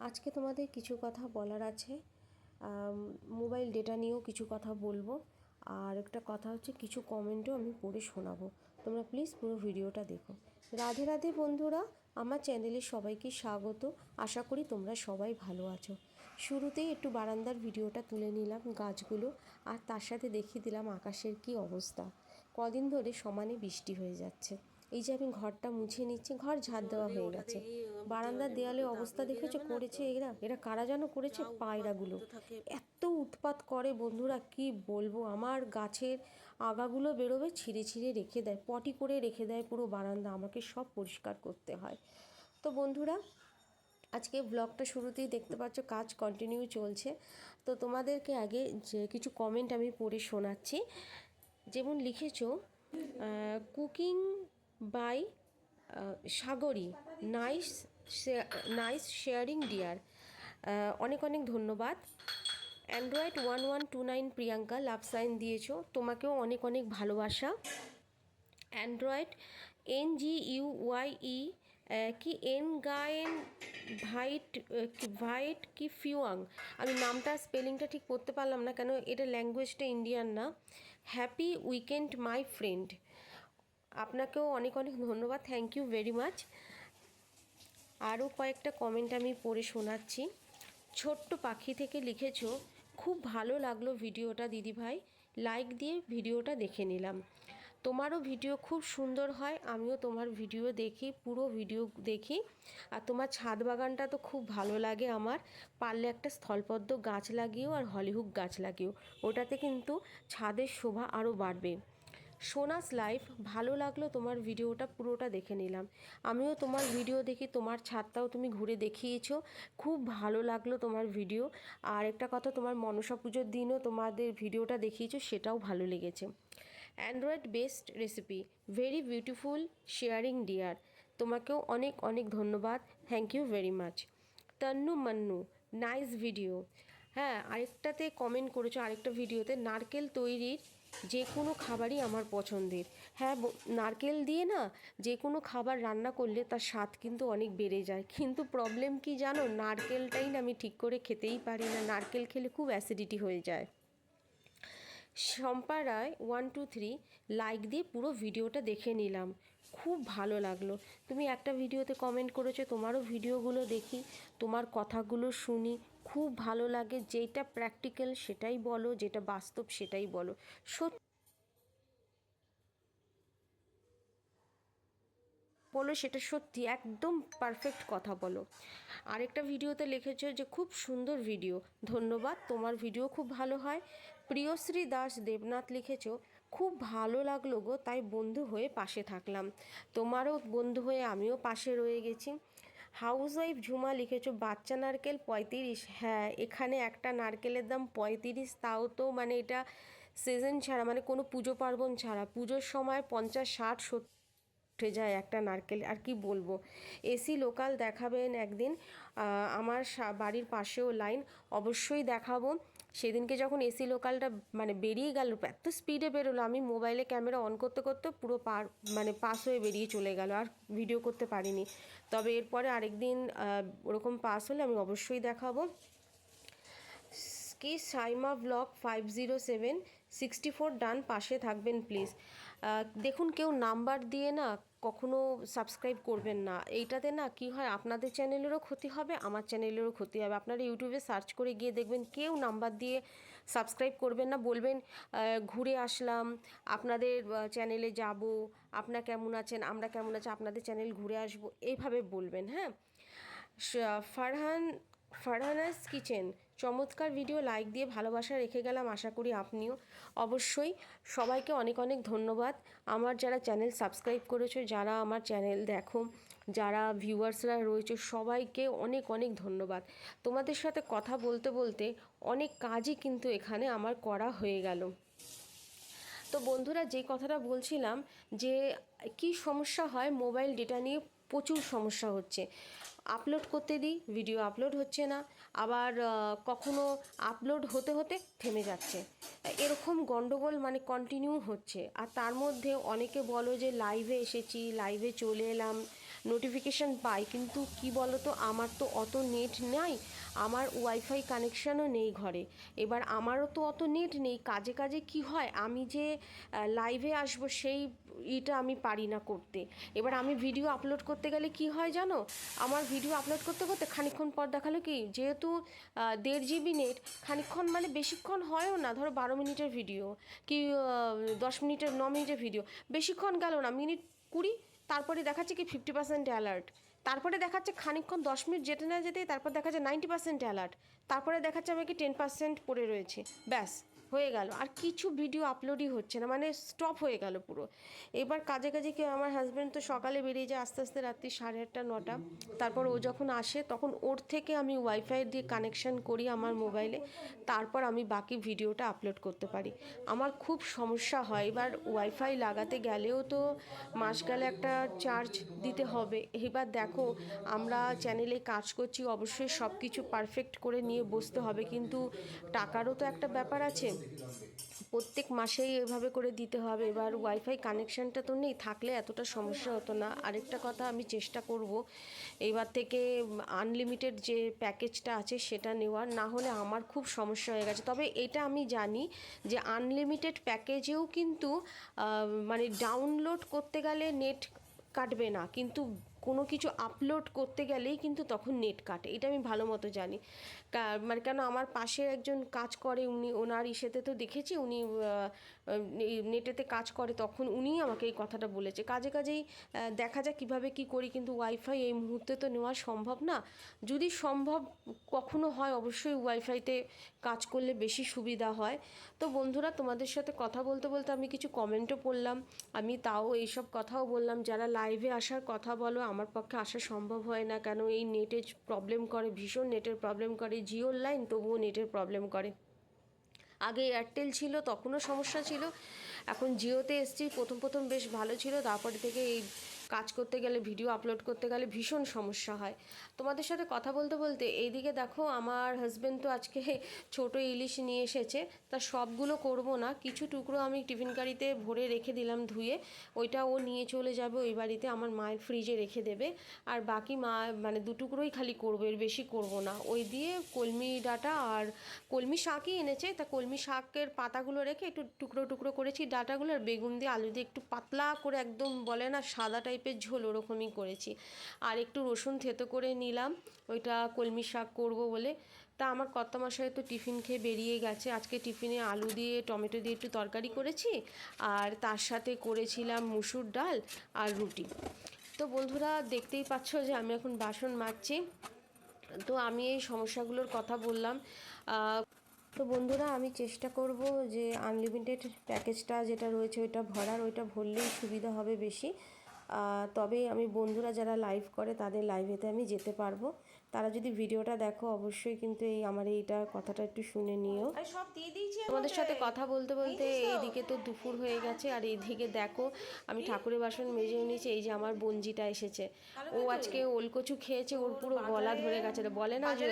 আজকে তোমাদের কিছু কথা বলার আছে। মোবাইল ডেটা নিয়েও কিছু কথা বলব। আর একটা কথা হচ্ছে, কিছু কমেন্টও আমি পড়ে শোনাবো। তোমরা প্লিজ পুরো ভিডিওটা দেখো। রাধে রাধে বন্ধুরা, আমার চ্যানেলে সবাইকে স্বাগত। আশা করি তোমরা সবাই ভালো আছো। শুরুতেই একটু বারান্দার ভিডিওটা তুলে নিলাম গাছগুলো। আর তার সাথে দেখিয়ে দিলাম আকাশের কি অবস্থা। কদিন ধরে সমানে বৃষ্টি হয়ে যাচ্ছে। এই যে আমি ঘরটা মুছে নিচ্ছি, ঘর ঝাড় দেওয়া হয়ে গেছে। বারান্দার দেয়ালে অবস্থা দেখেছ? করেছে এরা? এরা কারা যেন করেছে? পায়রাগুলো। এত উৎপাত করে বন্ধুরা, কি বলব? আমার গাছের আগাগুলো বেরোবে, ছিঁড়ে ছিঁড়ে রেখে দেয়, পটি করে রেখে দেয় পুরো বারান্দা। আমাকে সব পরিষ্কার করতে হয়। তো বন্ধুরা, আজকে ব্লগটা শুরুতেই দেখতে পাচ্ছ, কাজ কন্টিনিউ চলছে। তো তোমাদেরকে আগে যে কিছু কমেন্ট আমি পড়ে শোনাচ্ছি। যেমন লিখেছো cooking by Sagari. Nice nice sharing, dear. অনেক অনেক ধন্যবাদ। Android one one two nine Priyanka love sign দিয়েছ। তোমাকেও অনেক অনেক ভালোবাসা। Android N G U Y E কি এন গায়েন ভাইট ভাইট কি ফিউয়াং? আমি নামটা, স্পেলিংটা ঠিক পড়তে পারলাম না কেন, এটা ল্যাঙ্গুয়েজটা ইন্ডিয়ান না। Happy weekend, my friend. আপনাকেও অনেক অনেক ধন্যবাদ থ্যাংক ইউ ভেরি মাচ আরও কয়েকটা কমেন্ট আমি পড়ে শোনাচ্ছি। ছোট্ট পাখি থেকে লিখেছ, খুব ভালো লাগল ভিডিওটা দিদিভাই লাইক দিয়ে ভিডিওটা দেখে নিলাম। তোমারও ভিডিও খুব সুন্দর হয়, আমিও তোমার ভিডিও দেখি, পুরো ভিডিও দেখি। আর তোমার ছাদ বাগানটা তো খুব ভালো লাগে আমার। পারলে একটা স্থলপদ্ম গাছ লাগিয়েও আর হলিহুক গাছ লাগিয়েও ওটাতে কিন্তু ছাদের শোভা আরও বাড়বে। সোনাস লাইফ, ভালো লাগল তোমার ভিডিওটা, পুরোটা দেখে নিলাম। আমিও তোমার ভিডিও দেখি, তোমার ছাদটাও তুমি ঘুরে দেখিয়েছো। খুব ভালো লাগল তোমার ভিডিও। আর একটা কথা, তোমার মনসা পুজোর দিনও তোমাদের ভিডিওটা দেখিয়েছো, সেটাও ভালো লেগেছে। Android best recipe, very beautiful, sharing dear. তোমাকেও অনেক অনেক ধন্যবাদ, thank you very much. Tannu Mannu, nice video. হ্যাঁ আরেকটাতে কমেন্ট করেছ, আরেকটা ভিডিওতে, নারকেল তৈরির যে কোনো খাবারই আমার পছন্দের। হ্যাঁ নারকেল দিয়ে না যে কোনো খাবার রান্না করলে তার স্বাদ কিন্তু অনেক বেড়ে যায়। কিন্তু প্রবলেম কি জানো? নারকেলটাই না আমি ঠিক করে খেতেই পারি না। নারকেল খেলে খুব অ্যাসিডিটি হয়ে যায়। Shampa Roy one two three like দিয়ে পুরো ভিডিওটা দেখে নিলাম। খুব ভালো লাগল। তুমি একটা ভিডিওতে কমেন্ট করেছ, তোমারও ভিডিওগুলো দেখি, তোমার কথাগুলো শুনি খুব ভালো লাগে যেটা প্র্যাকটিক্যাল সেটাই বলো, যেটা বাস্তব সেটাই বলো। সত্যি বলো সেটা সত্যি, একদম পারফেক্ট কথা বলো। আরেকটা ভিডিওতে লিখেছো যে, খুব সুন্দর ভিডিও ধন্যবাদ, তোমার ভিডিও খুব ভালো হয়। প্রিয়শ্রী দাস দেবনাথ লিখেছ, খুব ভালো লাগল গো, তাই বন্ধু হয়ে পাশে থাকলাম। তোমারও বন্ধু হয়ে আমিও পাশে রয়ে গেছি। হাউস ওয়াইফ ঝুমা লিখেছো, বাচ্চা নারকেল পঁয়ত্রিশ। হ্যাঁ এখানে একটা নারকেলের দাম পঁয়ত্রিশ, তাও তো মানে এটা সিজন ছাড়া মানে কোনো পুজো পার্বণ ছাড়া। পুজোর সময় পঞ্চাশ, ষাট, সত্তর উঠে যায় একটা নারকেল, আর কি বলব? এসি লোকাল দেখাবেন একদিন। আমার বাড়ির পাশেও লাইন অবশ্যই দেখাবো। সেদিনকে যখন এসি লোকালটা মানে বেরিয়ে গেল, এত স্পিডে বেরোলো, আমি মোবাইলে ক্যামেরা অন করতে করতে পুরো পার মানে পাস হয়ে বেরিয়ে চলে গেল, আর ভিডিও করতে পারিনি। তবে এরপরে আরেকদিন ওরকম পাস হলে আমি অবশ্যই দেখাবো। কি Saima block five zero seven sixty four ডান পাশে থাকবেন প্লিজ দেখুন, কেউ নাম্বার দিয়ে না কখনো সাবস্ক্রাইব করবেন না। এইটাতে না কি হয়, আপনাদের চ্যানেলেরও ক্ষতি হবে, আমার চ্যানেলেরও ক্ষতি হবে। আপনারা ইউটিউবে সার্চ করে গিয়ে দেখবেন, কেউ নাম্বার দিয়ে সাবস্ক্রাইব করবেন না, বলবেন ঘুরে আসলাম, আপনাদের চ্যানেলে যাব আপনারা কেমন আছেন, আমরা কেমন আছি, আপনাদের চ্যানেল ঘুরে আসব, এইভাবে বলবেন হ্যাঁ? ফারহান ফারহানাস কিচেন। চমৎকার ভিডিও লাইক দিয়ে ভালোবাসা রেখে গেলাম আশা করি আপনিও। অবশ্যই সবাইকে অনেক অনেক ধন্যবাদ। আমার যারা চ্যানেল সাবস্ক্রাইব করেছ, যারা আমার চ্যানেল দেখো, যারা ভিউয়ার্সরা রয়েছে, সবাইকে অনেক অনেক ধন্যবাদ। তোমাদের সাথে কথা বলতে বলতে অনেক কাজই কিন্তু এখানে আমার করা হয়ে গেল। তো বন্ধুরা, যে কথাটা বলছিলাম যে কি সমস্যা হয় মোবাইল ডেটা নিয়ে প্রচুর সমস্যা হচ্ছে। আপলোড করতে দিই ভিডিও আপলোড হচ্ছে না। আবার কখনো আপলোড হতে হতে থেমে যাচ্ছে। এরকম গন্ডগোল মানে কন্টিনিউ হচ্ছে। আর তার মধ্যে অনেকে বলো যে লাইভে এসেছি লাইভে চলে এলাম নোটিফিকেশান পাই, কিন্তু কি বলো তো আমার তো অত নেট নাই। আমার ওয়াইফাই কানেকশানও নেই ঘরে। এবার আমারও তো অত নেট নেই, কাজে কাজে কি হয়? আমি যে লাইভে আসব সেই ইটা আমি পারি না করতে। এবার আমি ভিডিও আপলোড করতে গেলে কি হয় জানো? আমার ভিডিও আপলোড করতে করতে খানিকক্ষণ পর দেখাল কি, যেহেতু দেড় জিবি নেট খানিকক্ষণ মানে বেশিক্ষণ হয়ও না, ধরো বারো মিনিটের ভিডিও কি দশ মিনিটের, ন মিনিটের ভিডিও বেশিক্ষণ গেল না, মিনিট কুড়ি, তারপরে দেখাচ্ছে কি ফিফটি পার্সেন্ট অ্যালার্ট তারপরে দেখাচ্ছে খানিকক্ষণ, দশ মিনিট যেতে না যেতেই তারপর দেখা যায় নাইনটি পার্সেন্ট অ্যালার্ট তারপরে দেখাচ্ছে আমাকে টেন পার্সেন্ট পড়ে রয়েছে। ব্যাস। হয়ে গেল। আর কিছু ভিডিও আপলোডই হচ্ছে না মানে স্টপ হয়ে গেল পুরো। এবার কাজে কাজে কেউ আমার হাজব্যান্ড তো সকালে বেরিয়ে যায়, আস্তে আস্তে রাত্রি সাড়ে আটটা, নটা। তারপর ও যখন আসে, তখন ওর থেকে আমি ওয়াইফাই দিয়ে কানেকশান করি আমার মোবাইলে তারপর আমি বাকি ভিডিওটা আপলোড করতে পারি। আমার খুব সমস্যা হয়। এবার ওয়াইফাই লাগাতে গেলেও তো মাস গেলে একটা চার্জ দিতে হবে। এবার দেখো, আমরা চ্যানেলে কাজ করছি, অবশ্যই সব কিছু পারফেক্ট করে নিয়ে বসতে হবে। কিন্তু টাকারও তো একটা ব্যাপার আছে। প্রত্যেক মাসেই এভাবে করে দিতে হবে। এবার ওয়াইফাই কানেকশানটা তো নেই, থাকলে এতটা সমস্যা হতো না। আরেকটা কথা, আমি চেষ্টা করব এবার থেকে আনলিমিটেড যে প্যাকেজটা আছে সেটা নেওয়ার। না হলে আমার খুব সমস্যা হয়ে গেছে। তবে এটা আমি জানি যে আনলিমিটেড প্যাকেজেও কিন্তু মানে ডাউনলোড করতে গেলে নেট কাটবে না। কিন্তু কোনো কিছু আপলোড করতে গেলেই কিন্তু তখন নেট কাটে। এটা আমি ভালো মতো জানি। মানে কেন আমার পাশে একজন কাজ করে, উনি, ওনার ইসেতে তো দেখেছি, উনি নেটেতে কাজ করে, তখন উনিই আমাকে এই কথাটা বলেছে। কাজে কাজেই দেখা যাক কীভাবে কি করি, কিন্তু ওয়াইফাই এই মুহূর্তে তো নেওয়া সম্ভব না। যদি সম্ভব কখনো হয়, অবশ্যই ওয়াইফাইতে কাজ করলে বেশি সুবিধা হয়। তো বন্ধুরা, তোমাদের সাথে কথা বলতে বলতে আমি কিছু কমেন্টও পড়লাম। আমি তাও এইসব কথাও বললাম। যারা লাইভে আসার কথা বলো আমার পক্ষে আসা সম্ভব হয় না। কেন এই নেটের প্রবলেম করে, ভীষণ নেটের প্রবলেম করে জিওর লাইন তবুও নেটের প্রবলেম করে। আগে এয়ারটেল ছিল, তখনও সমস্যা ছিল। এখন জিওতে এসছি, প্রথম প্রথম বেশ ভালো ছিল। তারপরে থেকে এই কাজ করতে গেলে ভিডিও আপলোড করতে গেলে ভীষণ সমস্যা হয়। তোমাদের সাথে কথা বলতে বলতে এইদিকে দেখো, আমার হাজব্যান্ড তো আজকে ছোট ইলিশ নিয়ে এসেছে, তা সবগুলো করব না। কিছু টুকরো আমি টিফিন কারিতে ভরে রেখে দিলাম ধুয়ে, ওইটা ও নিয়ে চলে যাবে ওই বাড়িতে, আমার মায়ের ফ্রিজে রেখে দেবে। আর বাকি মা মানে দু টুকরোই খালি করব, এর বেশি করব না। ওই দিয়ে কলমি ডাঁটা আর কলমি শাকই এনেছে, তা কলমি শাকের পাতাগুলো রেখে একটু টুকরো টুকরো করেছি, ডাঁটাগুলো আর বেগুন দিয়ে আলু দিয়ে একটু পাতলা করে একদম বলে না, সাদা টাইপের ঝোল ওরকমই করেছি। আর একটু রসুন থেতো করে নিলাম, ওইটা কলমি শাক করব বলে। তা আমার কর্তা মশাই তো টিফিন খেয়ে বেরিয়ে গেছে। আজকে টিফিনে আলু দিয়ে, টমেটো দিয়ে একটু তরকারি করেছি আর তার সাথে করেছিলাম মুসুর ডাল আর রুটি। তো বন্ধুরা, দেখতেই পাচ্ছ যে আমি এখন বাসন মাজছি। তো আমি এই সমস্যাগুলোর কথা বললাম। তো বন্ধুরা, আমি চেষ্টা করব যে আনলিমিটেড প্যাকেজটা যেটা রয়েছে, ওইটা ভরার, ওইটা ভরলেই সুবিধা হবে বেশি। আহ, তবে আমি বন্ধুরা যারা লাইভ করে তাদের লাইভেতে আমি যেতে পারব। তারা যদি ভিডিওটা দেখো অবশ্যই কিন্তু এই আমার এইটা কথাটা একটু শুনে নিও। আরে সব দিয়ে দিয়েছি তোমাদের সাথে কথা বলতে বলতে? এইদিকে তো? দুপুর হয়ে গেছে আর এইদিকে দেখো আমি ঠাকুরের বাসন মেজে নিয়েছি এই যে আমার বঞ্জিটা এসেছে। ও আজকে ওলকচু খেয়েছে ওর পুরো গলা ধরে গেছে বলে না যে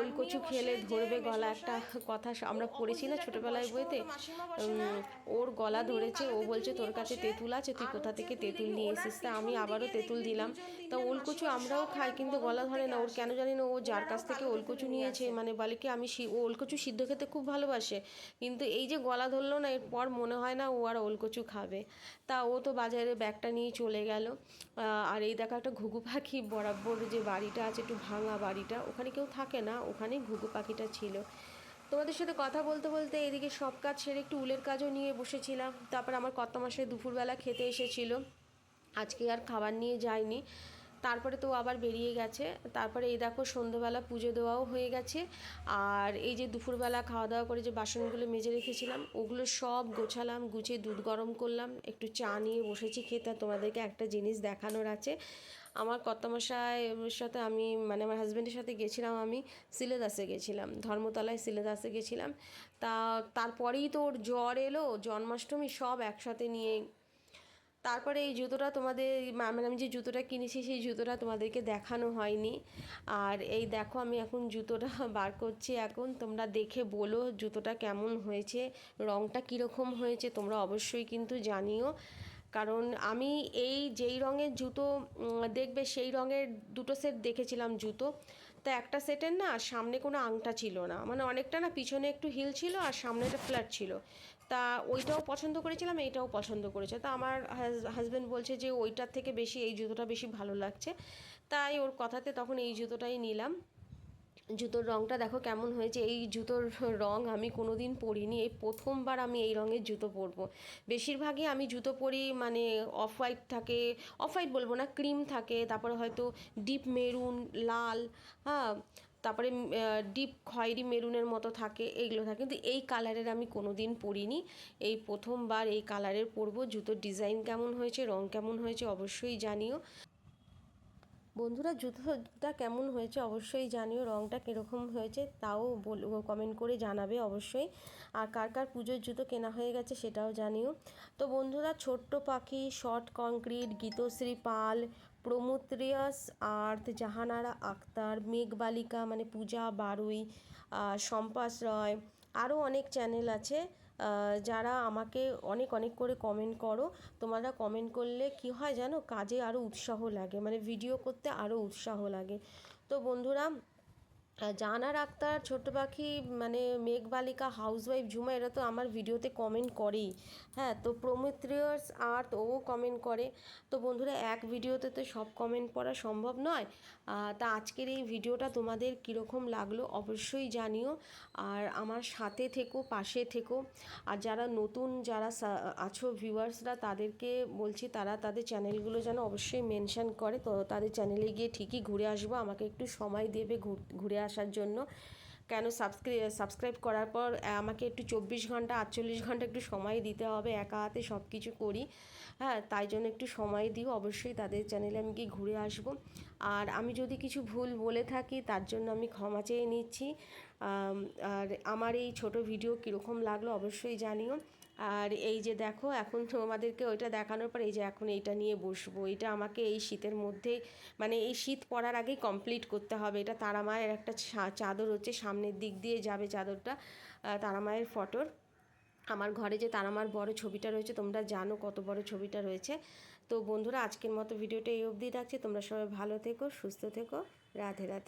ওলকচু খেলে ধরবে গলা একটা কথা আমরা পড়েছি না ছোটোবেলায় বইতে? ওর গলা ধরেছে ও বলছে তোর কাছে তেঁতুল আছে তুই কোথা থেকে তেঁতুল নিয়ে এসিস তা? আমি আবারও তেঁতুল দিলাম। তা ওলকচু আমরাও খাই কিন্তু গলা ধরে না। ওর কেন জানি না ও যার কাছ থেকে ওলকচু নিয়েছে মানে বলে কি আমি ও ওলকচু সিদ্ধ খেতে খুব ভালোবাসে। কিন্তু এই যে গলা ধরলো না, এরপর মনে হয় না ও আর ওলকচু খাবে। তা ও তো বাজারে ব্যাগটা নিয়ে চলে গেল। আর এই দেখো একটা ঘুঘু পাখি বরাবর যে বাড়িটা আছে, একটু ভাঙা বাড়িটা, ওখানে কেউ থাকে না, ওখানেই ঘুঘু পাখিটা ছিল। তোমাদের সাথে কথা বলতে বলতে এদিকে সব কাজ সেরে একটু উলের কাজও নিয়ে বসেছিলাম। তারপর আমার কত মাসে দুপুরবেলা খেতে এসেছিল। আজকে আর খাবার নিয়ে যায়নি। তারপরে তো আবার বেরিয়ে গেছে। তারপরে এই দেখো সন্ধ্যেবেলা পুজো দেওয়াও হয়ে গেছে। আর এই যে দুপুরবেলা খাওয়া দাওয়া করে যে বাসনগুলো মেজে রেখেছিলাম, ওগুলো সব গোছালাম, গুছিয়ে দুধ গরম করলাম। একটু চা নিয়ে বসেছি খেতে তোমাদেরকে একটা জিনিস দেখানোর আছে। আমার কর্তামশাইয়ের সাথে আমি মানে আমার হাজব্যান্ডের সাথে গেছিলাম আমি সিলেদাসে গেছিলাম, ধর্মতলায় সিলেদাসে গেছিলাম। তা তারপরেই তো ওর জ্বর এলো, জন্মাষ্টমী সব একসাথে নিয়ে তারপরে এই জুতোটা তোমাদের মানে আমি যে জুতোটা কিনেছি সেই জুতোটা তোমাদেরকে দেখানো হয়নি। আর এই দেখো, আমি এখন জুতোটা বার করছি এখন। তোমরা দেখে বলো জুতোটা কেমন হয়েছে রঙটা কীরকম হয়েছে, তোমরা অবশ্যই কিন্তু জানিও। কারণ আমি এই যেই রঙের জুতো দেখবে সেই রঙের দুটো সেট দেখেছিলাম জুতো। তা একটা সেটের না সামনে কোনো আংটা ছিল না। মানে অনেকটা না পিছনে একটু হিল ছিল আর সামনেটা ফ্ল্যাট ছিল। তা ওইটাও পছন্দ করেছিলাম, এইটাও পছন্দ করেছে। তা আমার হাজব্যান্ড বলছে যে ওইটার থেকে বেশি এই জুতোটা বেশি ভালো লাগছে। তাই ওর কথাতে তখন এই জুতোটাই নিলাম। জুতোর রঙটা দেখো কেমন হয়েছে। এই জুতোর রং আমি কোনো দিন পরিনি। এই প্রথমবার আমি এই রঙের জুতো পরবো। বেশিরভাগই আমি জুতো পরি মানে অফ হোয়াইট থাকে অফ হোয়াইট বলব না ক্রিম থাকে, তারপরে হয়তো ডিপ মেরুন লাল হ্যাঁ তারপরে ডিপ খয়েরি মেরুনের মতো থাকে, এইগুলো থাকে। কিন্তু এই কালারের আমি কোনো দিন পরিনি। এই প্রথমবার এই কালারের পরবো। জুতোর ডিজাইন কেমন হয়েছে, রং কেমন হয়েছে অবশ্যই জানিও। বন্ধুরা জুতোটা কেমন হয়েছে অবশ্যই জানিও রঙটা কীরকম হয়েছে তাও কমেন্ট করে জানাবে অবশ্যই। আর কার কার পুজোর জুতো কেনা হয়ে গেছে সেটাও জানিও। তো বন্ধুরা, ছোট্ট পাখি শর্ট কংক্রিট গীতশ্রী পাল, প্রমুত্রিয়াস আর্থ জাহানারা আক্তার, মেঘবালিকা মানে পূজা বারুই সম্পাস রয়, আরও অনেক চ্যানেল আছে। যারা আমাকে অনেক অনেক করে কমেন্ট করো, তোমরা কমেন্ট করলে কি হয় জানো? কাজে আরও উৎসাহ লাগে। মানে ভিডিও করতে আরও উৎসাহ লাগে। তো বন্ধুরা জাহানার আক্তার, ছোট্ট পাখি মানে মেঘবালিকা হাউসওয়াইফ ঝুমা, এরা তো আমার ভিডিওতে কমেন্ট করেই। হ্যাঁ তো প্রমিত্রিয়ার্স আর্থ ও কমেন্ট করে। তো বন্ধুরা, এক ভিডিওতে তো সব কমেন্ট পড়া সম্ভব নয়। তা আজকের এই ভিডিওটা তোমাদের কীরকম লাগল অবশ্যই জানিও। আর আমার সাথে থেকো, পাশে থেকো। আর যারা নতুন, যারা আছো ভিউয়ার্সরা তাদেরকে বলছি, তারা তাদের চ্যানেলগুলো যেন অবশ্যই মেনশান করে। তো তাদের চ্যানেলে গিয়ে ঠিকই ঘুরে আসব। আমাকে একটু সময় দেবে ঘুর- ঘুরে আসার জন্য। কেন সাবস্ক্রাইব সাবস্ক্রাইব করার পর আমাকে একটু চব্বিশ ঘণ্টা, আটচল্লিশ ঘণ্টা একটু সময় দিতে হবে, একা হাতে সব কিছু করি। হ্যাঁ তাই জন্য একটু সময় দিও, অবশ্যই তাদের চ্যানেলে আমি গিয়ে ঘুরে আসব। আর আমি যদি কিছু ভুল বলে থাকি, তার জন্য আমি ক্ষমা চেয়ে নিচ্ছি। আর আমার এই ছোট ভিডিও কীরকম লাগল অবশ্যই জানিও। আর এই যে দেখো এখন তোমাদেরকে ওইটা দেখানোর পর এই যে এখন এইটা নিয়ে বসবো। এটা আমাকে এই শীতের মধ্যেই মানে এই শীত পড়ার আগেই কমপ্লিট করতে হবে। এটা তারা মায়ের একটা চাদর হচ্ছে সামনের দিক দিয়ে যাবে চাদরটা আহ, তারা মায়ের ফটোর আমার ঘরে যে তারামার বড় ছবিটা রয়েছে তোমরা জানো কত বড় ছবিটা রয়েছে। তো বন্ধুরা আজকের মতো ভিডিওটা এই অবধি রাখছি তোমরা সবাই ভালো থেকো সুস্থ থেকো। রাধে রাধে।